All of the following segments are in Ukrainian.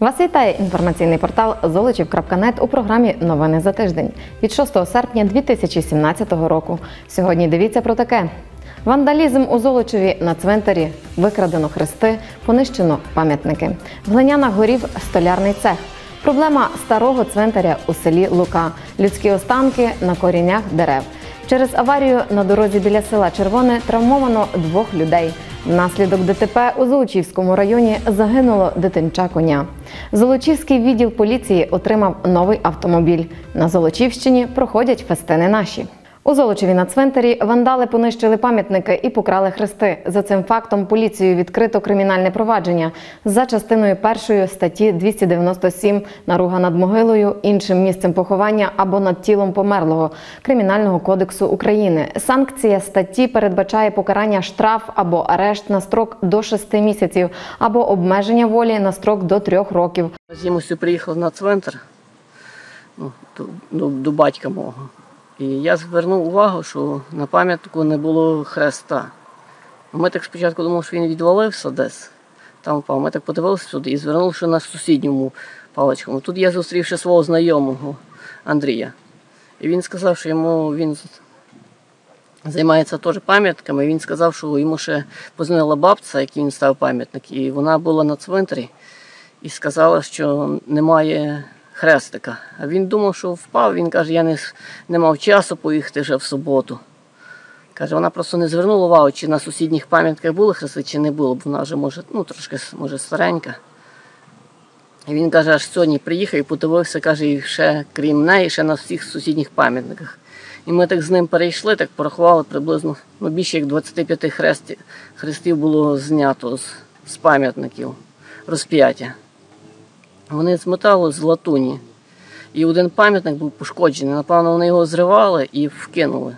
Вас вітає інформаційний портал Золочів.нет у програмі Новини за тиждень від 6 серпня 2017 року. Сьогодні дивіться про таке: вандалізм у Золочеві на цвинтарі, викрадено хрести, понищено пам'ятники. В глинянах горів столярний цех. Проблема старого цвинтаря у селі Лука, людські останки на коріннях дерев. Через аварію на дорозі біля села Червоне травмовано двох людей. Внаслідок ДТП у Золочівському районі загинуло дитинча коня. Золочівський відділ поліції отримав новий автомобіль. На Золочівщині проходять фестини наші. У Золочеві на цвинтарі вандали понищили пам'ятники і покрали хрести. За цим фактом поліцією відкрито кримінальне провадження за частиною першої статті 297 наруга над могилою, іншим місцем поховання або над тілом померлого Кримінального кодексу України. Санкція статті передбачає покарання штраф або арешт на строк до 6 місяців або обмеження волі на строк до 3 років. Зимусю приїхав на цвинтар ну, до, до, до батька мого. І я звернув увагу, що на пам'ятку не було хреста. Ми так спочатку думали, що він відвалився десь, там впав. Ми так подивилися сюди і звернув, на сусідньому паличкому. Тут я зустрів ще свого знайомого Андрія. І він сказав, що йому він займається теж пам'ятками. Він сказав, що йому ще позвонила бабця, який він став пам'ятник, і вона була на цвинтарі і сказала, що немає хрестика. А він думав, що впав. Він каже, я не, не мав часу поїхати вже в суботу. Каже, вона просто не звернула увагу, чи на сусідніх пам'ятках були хрести, чи не було, бо вона вже може, ну, трошки може старенька. І він каже, аж сьогодні приїхав і подивився, каже, і ще крім неї, ще на всіх сусідніх пам'ятниках. І ми так з ним перейшли, так порахували приблизно ну, більше як 25 хрестів, хрестів було знято з, з пам'ятників розп'яття. Вони з металу з латуні. І один пам'ятник був пошкоджений. Напевно, вони його зривали і вкинули,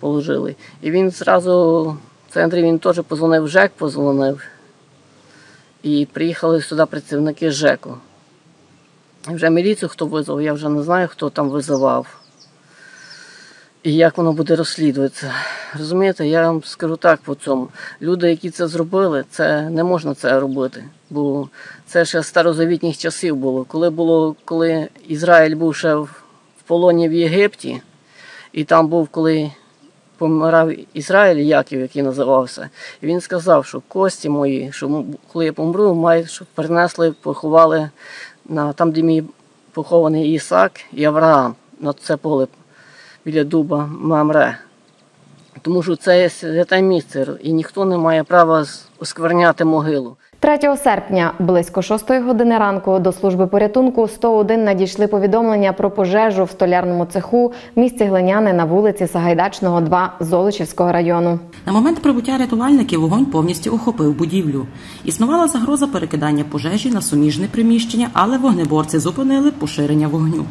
положили. І він зразу, цей Андрій він теж позвонив ЖЕК, позвонив. І приїхали сюди працівники ЖЕКу. Вже міліцію хто визвав, я вже не знаю, хто там визивав. І як воно буде розслідуватися. Розумієте, я вам скажу так по цьому. Люди, які це зробили, це не можна це робити. Бо це ще старозавітніх часів було. Коли було, коли Ізраїль був ще в полоні в Єгипті, і там був, коли помирав Ізраїль, Яків, який називався, він сказав, що кості мої, що коли я помру, мають, щоб принесли, поховали на там, де мій похований Ісак і Авраам, на це поле біля дуба Мамре. Тому що це святе місце, і ніхто не має права оскверняти могилу. 3 серпня близько 6 години ранку до служби порятунку 101 надійшли повідомлення про пожежу в столярному цеху в місті Глиняни на вулиці Сагайдачного, 2 Золочівського району. На момент прибуття рятувальників вогонь повністю охопив будівлю. Існувала загроза перекидання пожежі на суміжне приміщення, але вогнеборці зупинили поширення вогню.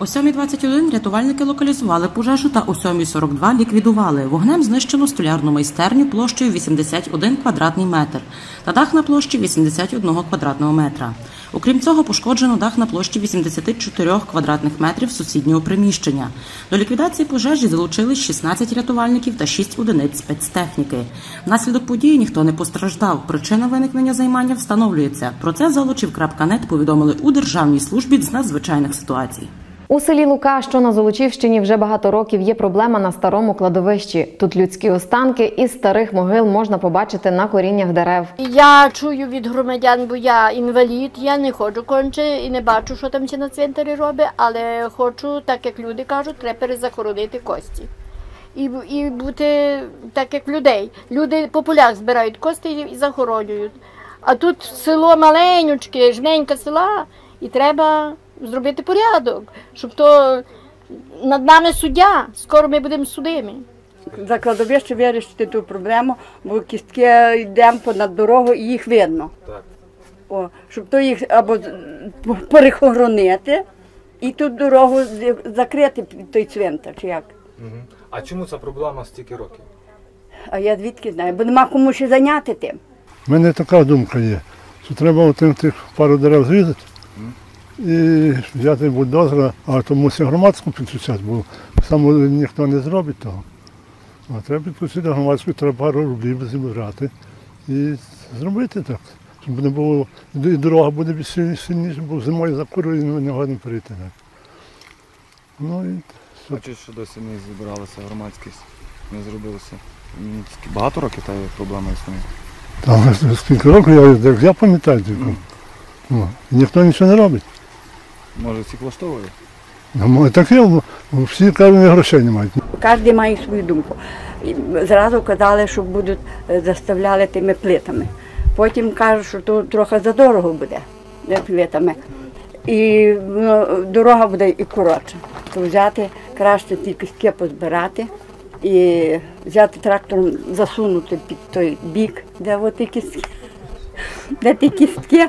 О 7.21 рятувальники локалізували пожежу та о 7.42 ліквідували. Вогнем знищено столярну майстерню площею 81 квадратний метр та дах на площі 81 квадратного метра. Окрім цього, пошкоджено дах на площі 84 квадратних метрів сусіднього приміщення. До ліквідації пожежі залучились 16 рятувальників та 6 одиниць спецтехніки. Внаслідок події ніхто не постраждав. Причина виникнення займання встановлюється. Про це золочів.нет повідомили у Державній службі з надзвичайних ситуацій. У селі Лука, що на Золочівщині, вже багато років є проблема на старому кладовищі. Тут людські останки із старих могил можна побачити на коріннях дерев. Я чую від громадян, бо я інвалід, я не ходжу конче і не бачу, що там ще на цвинтарі робить, але хочу, так як люди кажуть, треба перезахоронити кості. І, і бути так, як людей. Люди по полях збирають кості і захоронюють. А тут село маленючке, жменька села, і треба зробити порядок, щоб то над нами суддя, скоро ми будемо судими. За кладовище вирішити ту проблему, бо кістки йдемо понад дорогу і їх видно. О, щоб то їх або перехоронити і тут дорогу закрити під той цвинтар, чи як. Угу. А чому ця проблема стільки років? А я звідки знаю, бо нема кому ще зайняти тим. У мене така думка є, що треба тих пару дерев зрізати і взяти бульдозера, а то мусить громадську підключати, бо саме ніхто не зробить того. А треба підключити громадську, треба пару рублів зібрати і зробити так. Щоб не було, і дорога буде сильні- сильніше, бо зимою закурює і не годно перейти. так. Ну і А чи що досі не зібралася громадськість? Не зробилося? Багато років та проблема існує. там скільки років, я, як я пам'ятаю, тільки. Ну, і ніхто нічого не робить. Може всіх влаштовує? Ну, таке, всі кажуть, «Ні грошей не мають. Кожен має свою думку. Зразу казали, що будуть е, заставляли тими плитами. Потім кажуть, що то трохи задорого буде е, плитами. І ну, дорога буде і коротша. То взяти краще ті кістки позбирати і взяти трактором, засунути під той бік, де от ті кістки, де ті кістки,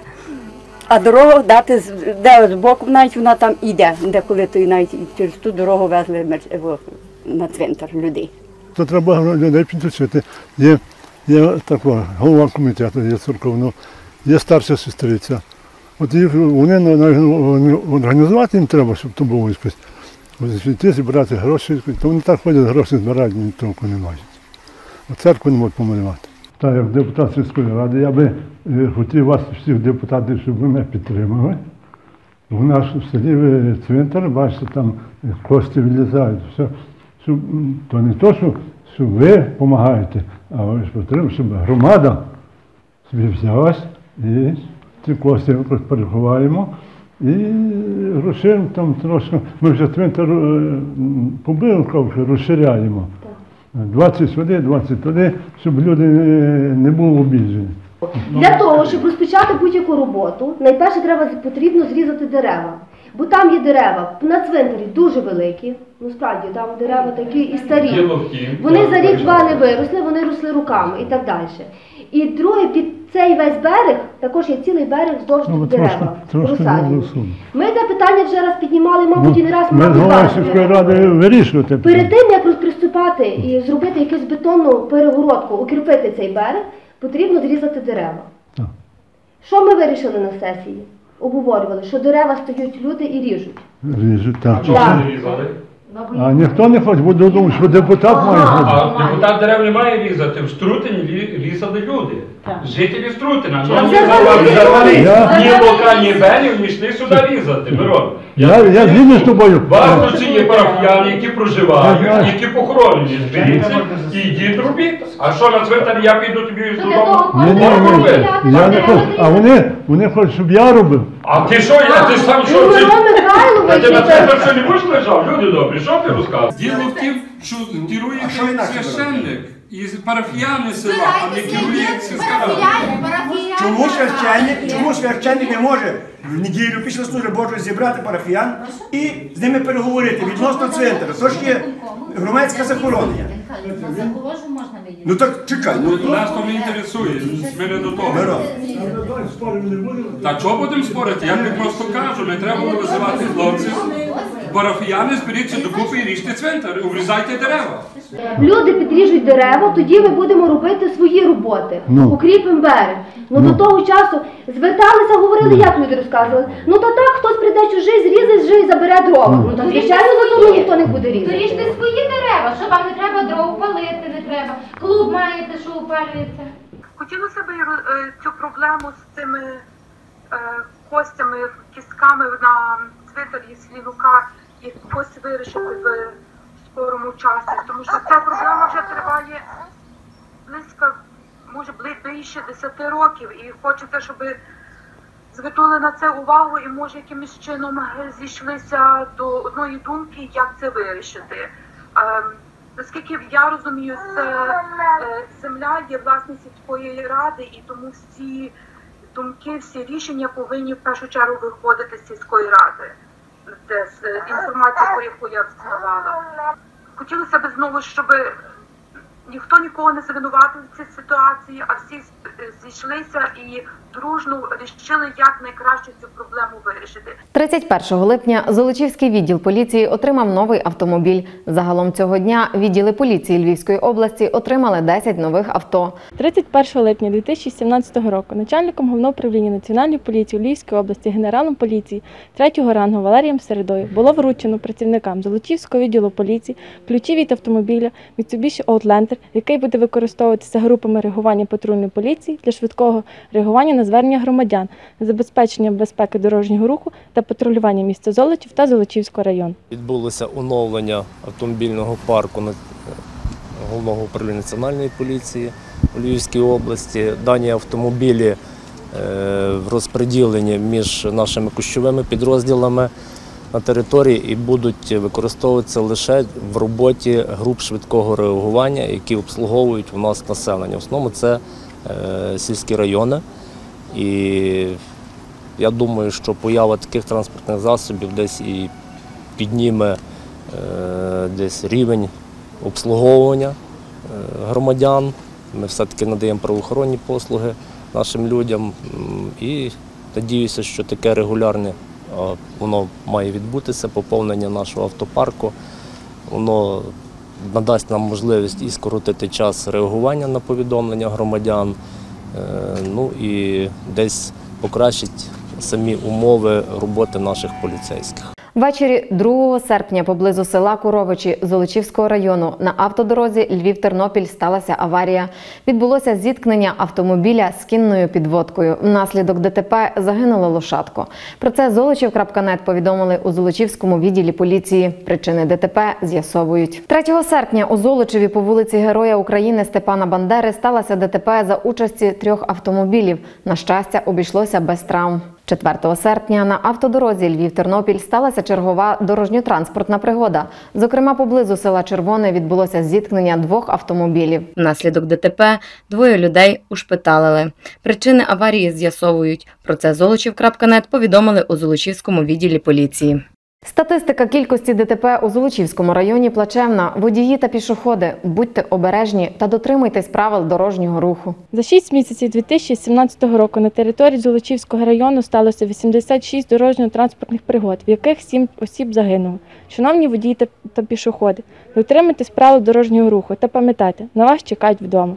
а дорогу дати де з боку, навіть вона там іде, де коли то і через ту дорогу везли на цвинтар людей. То треба людей підключити. Є, є така, голова комітету, є церковного, є старша сестриця. От їх вони, організувати їм треба, щоб то було якось. Ось Йти зібрати гроші, то вони так ходять, гроші збирають, ні толку не мають. Церкву не можуть помалювати. Так, як депутат сільської ради, я би е, хотів вас всіх депутатів, щоб ви мене підтримали. У нас в селі цвинтар, бачите, там кості відлізають. Все. Щоб, то не то, що, що ви допомагаєте, а ви ж потрібно, щоб громада собі взялась і ці кості переховаємо. І розширимо там трошки. Ми вже цвинтар е, кажу, розширяємо. 20 сюди, 20 туди, щоб люди е, не були обіжені. Для того, щоб розпочати будь-яку роботу, найперше треба потрібно зрізати дерева. Бо там є дерева на цвинтарі дуже великі. Ну справді там дерева такі і старі. Вони за рік-два не виросли, вони росли руками і так далі. І друге, під цей весь берег також є цілий берег вздовж Ну, дерева. трошки, трошки Ми це питання вже раз піднімали, мабуть, і не раз Ну, вирішувати. Перед тим, як приступати і зробити якусь бетонну перегородку, укріпити цей берег, потрібно зрізати дерева. Так. Що ми вирішили на сесії? Обговорювали, що дерева стають люди і ріжуть. Ріжуть, так. Так. А ніхто не хоче, бо думав, що депутат має бути. А депутат дерев не має різати. В Струтині лі- різали люди. Жителі Струтина. Ну, це взагалі, взагалі, Я- ні локальні белів не йшли сюди різати. Мирон. Я, я згідний з тобою. Багато ці є парафіяни, які Я проживають, які похоронені. Зберіться і йдіть робіть. А що на цвинтарі я піду тобі додому? Ні, ні, ні, я не хочу. А вони, вони хочуть, щоб я робив. А ти що, я ти сам що? Ну, Ти, Я тебе Михайлович, це- що не будеш лежав? Люди добрі, що ти розказуєш? Діло в тім, що керує священник і парафіяни села, а не керує сільська рада. Чому священник, чому священник не може в неділю після служби Божої зібрати парафіян і з ними переговорити відносно цвинтаря? То ж є громадське захоронення. Ну так чекай, ну Нас то не інтересує, ми не до того. Та чого будемо спорити? Я просто кажу, не треба визивати хлопців. Парафіяни зберіться докупи і ріжте цвинтар, обрізайте дерева. Люди підріжуть дерева, тоді ми будемо робити свої роботи. Ну. Укріпимо берег. Ну, Ну. до того часу зверталися, говорили, як люди розказували. Ну то так, хтось прийде чужий, зрізе вже і забере дрова. Ну, то звичайно за тому ніхто не буде різати. Доріжте свої дерева, що вам не треба дров палити, не треба. Клуб маєте, що опалюється. Хотілося б е, цю проблему з цими е, костями, кістками на цвинтарі Слінука якось вирішити в скорому часі, тому що ця проблема вже триває близько, може бли- більше 10 років, і хочеться, щоб звернули на це увагу і може якимось чином зійшлися до одної думки, як це вирішити. Ем, Наскільки я розумію, це е, земля є власність сільської ради, і тому всі думки, всі рішення повинні в першу чергу виходити з сільської ради. З інформації, про яку я згадала. Хотілося б знову, щоб ніхто нікого не звинуватив в цій ситуації, а всі е, зійшлися і дружно рішили, як найкраще цю проблему вирішити. 31 липня Золочівський відділ поліції отримав новий автомобіль. Загалом цього дня відділи поліції Львівської області отримали 10 нових авто. 31 липня 2017 року начальником головного управління Національної поліції у Львівській області генералом поліції 3 рангу Валерієм Середою було вручено працівникам Золочівського відділу поліції ключі від автомобіля Mitsubishi Outlander, який буде використовуватися групами реагування патрульної поліції для швидкого реагування на звернення громадян, забезпечення безпеки дорожнього руху та патрулювання міста Золочів та Золочівського району. Відбулося оновлення автомобільного парку на- головного управління національної поліції у Львівській області. Дані автомобілі е, розподілені між нашими кущовими підрозділами на території і будуть використовуватися лише в роботі груп швидкого реагування, які обслуговують у нас населення. В основному це е, сільські райони. І я думаю, що поява таких транспортних засобів десь і підніме е, десь рівень обслуговування е, громадян. Ми все-таки надаємо правоохоронні послуги нашим людям. І надіюся, що таке регулярне воно має відбутися, поповнення нашого автопарку. Воно надасть нам можливість і скоротити час реагування на повідомлення громадян, ну і десь покращить самі умови роботи наших поліцейських. Ввечері 2 серпня поблизу села Куровичі Золочівського району на автодорозі Львів-Тернопіль сталася аварія. Відбулося зіткнення автомобіля з кінною підводкою. Внаслідок ДТП загинуло лошадко. Про це Золочів.нет повідомили у Золочівському відділі поліції. Причини ДТП з'ясовують. 3 серпня у Золочеві по вулиці Героя України Степана Бандери сталося ДТП за участі трьох автомобілів. На щастя, обійшлося без травм. 4 серпня на автодорозі Львів-Тернопіль сталася чергова дорожньо-транспортна пригода. Зокрема, поблизу села Червоне відбулося зіткнення двох автомобілів. Внаслідок ДТП двоє людей ушпиталили. Причини аварії з'ясовують. Про це Золочів.нет повідомили у Золочівському відділі поліції. Статистика кількості ДТП у Золочівському районі плачевна. Водії та пішоходи, будьте обережні та дотримуйтесь правил дорожнього руху. За 6 місяців 2017 року на території Золочівського району сталося 86 дорожньо-транспортних пригод, в яких 7 осіб загинуло. Шановні водії та, та пішоходи, дотримуйтесь правил дорожнього руху та пам'ятайте, на вас чекають вдома.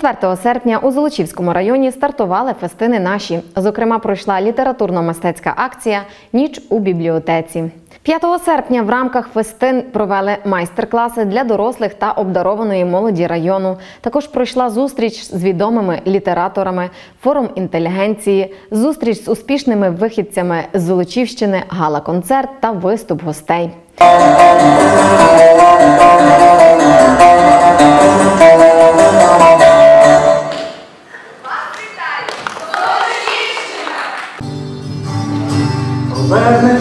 4 серпня у Золочівському районі стартували фестини наші. Зокрема, пройшла літературно-мистецька акція Ніч у бібліотеці. 5 серпня в рамках фестин провели майстер-класи для дорослих та обдарованої молоді району. Також пройшла зустріч з відомими літераторами, форум інтелігенції, зустріч з успішними вихідцями з Золочівщини, гала-концерт та виступ гостей.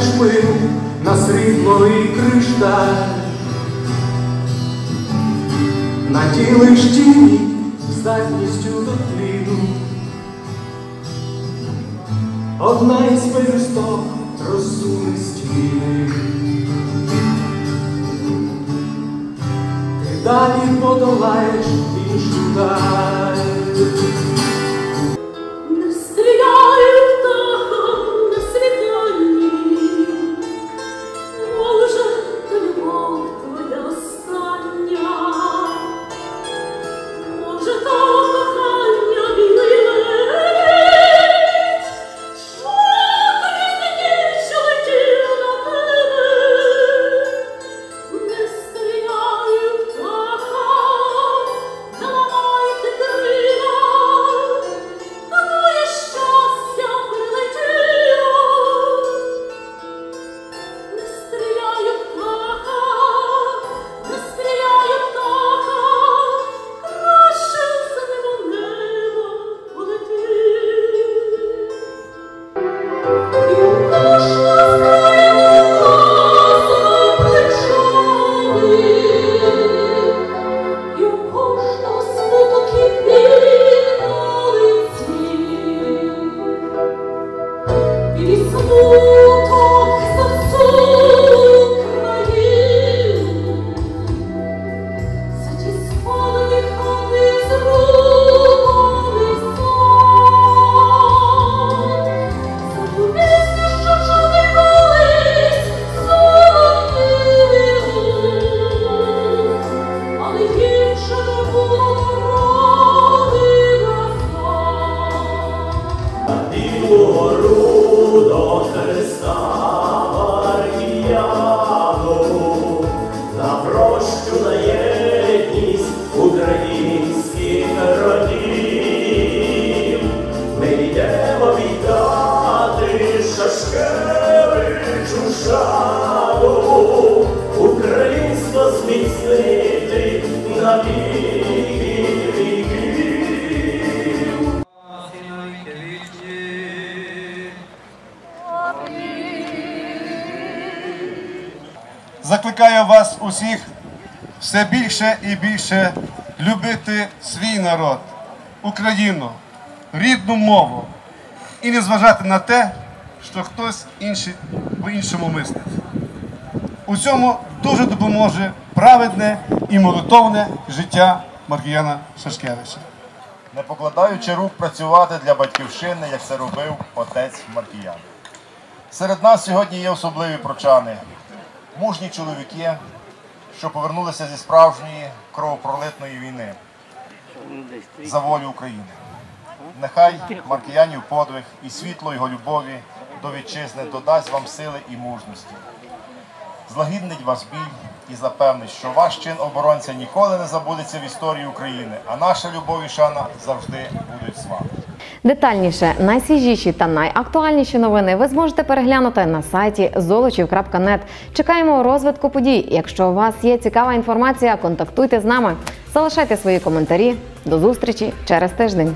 Повернеш пил на срібло і кришталь, наділиш тіні здатністю до тліну. Одна із пелюсток розсуне стіни. Ти далі подолаєш іншу даль. Вас усіх все більше і більше любити свій народ, Україну, рідну мову і не зважати на те, що хтось інший по-іншому мислить. У цьому дуже допоможе праведне і молитовне життя Маркіяна Шашкевича. не покладаючи рук працювати для батьківщини, як це робив отець Маркіян. Серед нас сьогодні є особливі прочани, мужні чоловіки, що повернулися зі справжньої кровопролитної війни за волю України. Нехай Маркіянів подвиг і світло його любові до вітчизни додасть вам сили і мужності. Злагіднить вас біль і запевнить, що ваш чин оборонця ніколи не забудеться в історії України, а наша любов і шана завжди будуть з вами. Детальніше, найсвіжіші та найактуальніші новини ви зможете переглянути на сайті zolochiv.net. Чекаємо розвитку подій. Якщо у вас є цікава інформація, контактуйте з нами. Залишайте свої коментарі. До зустрічі через тиждень.